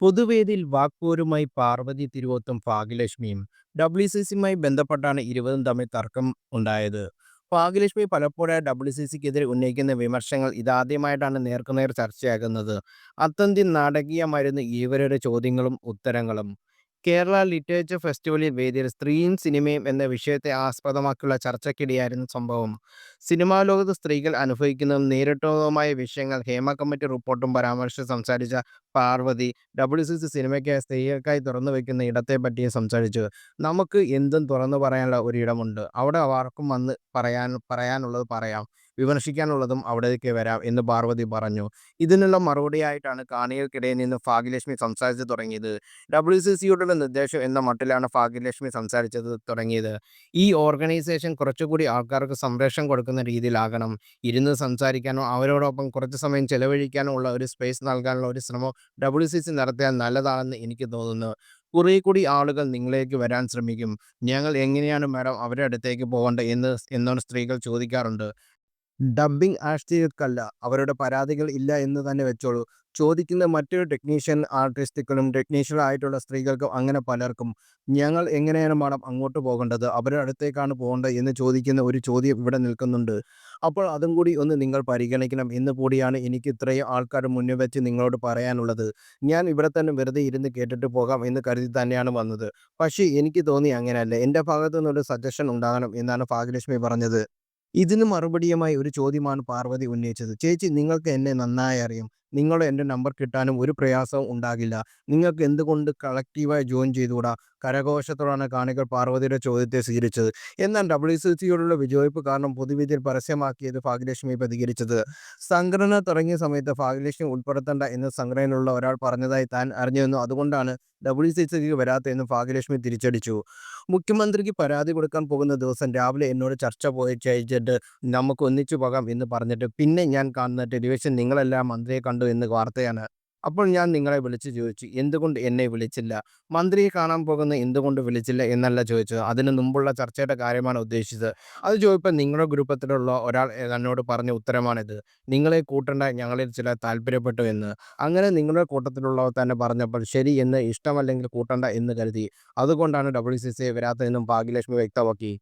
പൊതുവേദിയിൽ വാക്പോരുമായി പാർവതി തിരുവോത്തും ഭാഗ്യലക്ഷ്മിയും ഡബ്ല്യു സി സിയുമായി ബന്ധപ്പെട്ടാണ് ഇരുവരും തമ്മിൽ തർക്കം ഉണ്ടായത്. ഭാഗ്യലക്ഷ്മി പലപ്പോഴായി ഡബ്ല്യു സി സിക്കെതിരെ ഉന്നയിക്കുന്ന വിമർശനങ്ങൾ ഇതാദ്യമായിട്ടാണ് നേർക്കുനേർ ചർച്ചയാകുന്നത്. അത്യന്തം നാടകീയമായിരുന്നു ഇവരുടെ ചോദ്യങ്ങളും ഉത്തരങ്ങളും. കേരള ലിറ്ററേച്ചർ ഫെസ്റ്റിവലിൽ വേദിയിൽ സ്ത്രീയും സിനിമയും എന്ന വിഷയത്തെ ആസ്പദമാക്കിയുള്ള ചർച്ചയ്ക്കിടെയായിരുന്നു സംഭവം. സിനിമാ ലോകത്ത് സ്ത്രീകൾ അനുഭവിക്കുന്നതും നേരിട്ടതുമായ വിഷയങ്ങൾ ഹേമ കമ്മിറ്റി റിപ്പോർട്ടും പരാമർശിച്ച് സംസാരിച്ച പാർവതി ഡബ്ല്യു സി സി സിനിമയ്ക്കായി സ്ത്രീകൾക്കായി തുറന്നു വയ്ക്കുന്ന ഇടത്തെ പറ്റിയും സംസാരിച്ചു. നമുക്ക് എന്തും തുറന്നു പറയാനുള്ള ഒരിടമുണ്ട്. അവിടെ ആർക്കും വന്ന് പറയാൻ പറയാനുള്ളത് പറയാം. വിമർശിക്കാനുള്ളതും അവിടേക്ക് വരാം എന്ന് പാർവതി പറഞ്ഞു. ഇതിനുള്ള മറുപടിയായിട്ടാണ് കാണികൾക്കിടയിൽ നിന്ന് ഭാഗ്യലക്ഷ്മി സംസാരിച്ചു തുടങ്ങിയത്. ഡബ്ല്യു സി സിയോടുള്ള നിർദ്ദേശം എന്ന മട്ടിലാണ് ഭാഗ്യലക്ഷ്മി സംസാരിച്ചത് തുടങ്ങിയത്. ഈ ഓർഗനൈസേഷൻ കുറച്ചുകൂടി ആൾക്കാർക്ക് സംരക്ഷണം കൊടുക്കുന്ന രീതിയിലാകണം. ഇരുന്ന് സംസാരിക്കാനോ അവരോടൊപ്പം കുറച്ച് സമയം ചെലവഴിക്കാനോ ഉള്ള ഒരു സ്പേസ് നൽകാനുള്ള ഒരു ശ്രമം ഡബ്ല്യു സി സി നടത്തിയാൽ നല്ലതാണെന്ന് എനിക്ക് തോന്നുന്നു. കുറേ കൂടി ആളുകൾ നിങ്ങളിലേക്ക് വരാൻ ശ്രമിക്കും. ഞങ്ങൾ എങ്ങനെയാണ് മാഡം അവരുടെ അടുത്തേക്ക് പോകേണ്ടത് എന്ന് എന്നോട് സ്ത്രീകൾ ചോദിക്കാറുണ്ട്. ഡബ്ബിംഗ് ആർട്ടിസ്റ്റുകൾക്കല്ല അവരുടെ പരാതികൾ ഇല്ല എന്ന് തന്നെ വെച്ചോളൂ. ചോദിക്കുന്ന മറ്റൊരു ടെക്നീഷ്യൻ ആർട്ടിസ്റ്റുകളും ടെക്നീഷ്യൻ ആയിട്ടുള്ള സ്ത്രീകൾക്കും അങ്ങനെ പലർക്കും ഞങ്ങൾ എങ്ങനെയാണ് മാഡം അങ്ങോട്ട് പോകേണ്ടത്? അവരുടെ അടുത്തേക്കാണ് പോകേണ്ടത് എന്ന് ചോദിക്കുന്ന ഒരു ചോദ്യം ഇവിടെ നിൽക്കുന്നുണ്ട്. അപ്പോൾ അതും കൂടി ഒന്ന് നിങ്ങൾ പരിഗണിക്കണം എന്ന് കൂടിയാണ് എനിക്ക് ഇത്രയും ആൾക്കാർ മുന്നിൽ വെച്ച് നിങ്ങളോട് പറയാനുള്ളത്. ഞാൻ ഇവിടെ തന്നെ വെറുതെ ഇരുന്ന് കേട്ടിട്ട് പോകാം എന്ന് കരുതി തന്നെയാണ് വന്നത്. പക്ഷേ എനിക്ക് തോന്നി അങ്ങനെയല്ല. എന്റെ ഭാഗത്തു നിന്നൊരു സജഷൻ ഉണ്ടാകണം എന്നാണ് ഭാഗ്യലക്ഷ്മി പറഞ്ഞത്. ഇതിന് മറുപടിയുമായി ഒരു ചോദ്യമാണ് പാർവതി ഉന്നയിച്ചത്. ചേച്ചി നിങ്ങൾക്ക് എന്നെ നന്നായി അറിയും. നിങ്ങൾ എന്റെ നമ്പർ കിട്ടാനും ഒരു പ്രയാസവും ഉണ്ടാകില്ല. നിങ്ങൾക്ക് എന്തുകൊണ്ട് കളക്റ്റീവായി ജോയിൻ ചെയ്തുകൂടാ? കരഘോഷത്തോടാണ് കാണികൾ പാർവതിയുടെ ചോദ്യത്തെ സ്വീകരിച്ചത്. എന്നാൽ ഡബ്ല്യു സി സിയോടുള്ള വിജയിപ്പ് കാരണം പൊതുവിധിയിൽ പരസ്യമാക്കിയത് ഭാഗ്യലക്ഷ്മി പ്രതികരിച്ചത്. സംഘടന തുടങ്ങിയ സമയത്ത് ഭാഗ്യലക്ഷ്മി ഉൾപ്പെടുത്തേണ്ട എന്ന് സംഘടനയിലുള്ള ഒരാൾ പറഞ്ഞതായി താൻ അറിഞ്ഞുവെന്നും അതുകൊണ്ടാണ് ഡബ്ല്യു സി സിക്ക് വരാത്തതെന്നും ഭാഗ്യലക്ഷ്മി തിരിച്ചടിച്ചു. മുഖ്യമന്ത്രിക്ക് പരാതി കൊടുക്കാൻ പോകുന്ന ദിവസം രാവിലെ എന്നോട് ചർച്ച പോയി ചെയ്തിട്ട് നമുക്ക് ഒന്നിച്ചു പോകാം എന്ന് പറഞ്ഞിട്ട് പിന്നെ ഞാൻ കാണുന്ന ടെലിവിഷൻ നിങ്ങളെല്ലാം മന്ത്രിയെ കണ്ടു എന്ന് വാർത്തയാണ്. അപ്പോൾ ഞാൻ നിങ്ങളെ വിളിച്ച് ചോദിച്ചു എന്തുകൊണ്ട് എന്നെ വിളിച്ചില്ല? മന്ത്രിയെ കാണാൻ പോകുന്ന എന്തുകൊണ്ട് വിളിച്ചില്ല? എന്നല്ല ചോദിച്ചത്. അതിന് മുമ്പുള്ള ചർച്ചയുടെ കാര്യമാണ് ഉദ്ദേശിച്ചത്. അത് ചോദിപ്പോൾ നിങ്ങളുടെ ഗ്രൂപ്പത്തിലുള്ള ഒരാൾ എന്നോട് പറഞ്ഞ ഉത്തരമാണിത്. നിങ്ങളെ കൂട്ടേണ്ട ഞങ്ങളിൽ ചില താല്പര്യപ്പെട്ടു എന്ന്. അങ്ങനെ നിങ്ങളുടെ കൂട്ടത്തിലുള്ളവർ തന്നെ പറഞ്ഞപ്പോൾ ശരി എന്ന് ഇഷ്ടമല്ലെങ്കിൽ കൂട്ടണ്ട എന്ന് കരുതി. അതുകൊണ്ടാണ് ഡബ്ല്യു സി സി വരാത്തതെന്നും ഭാഗ്യലക്ഷ്മി വ്യക്തമാക്കി.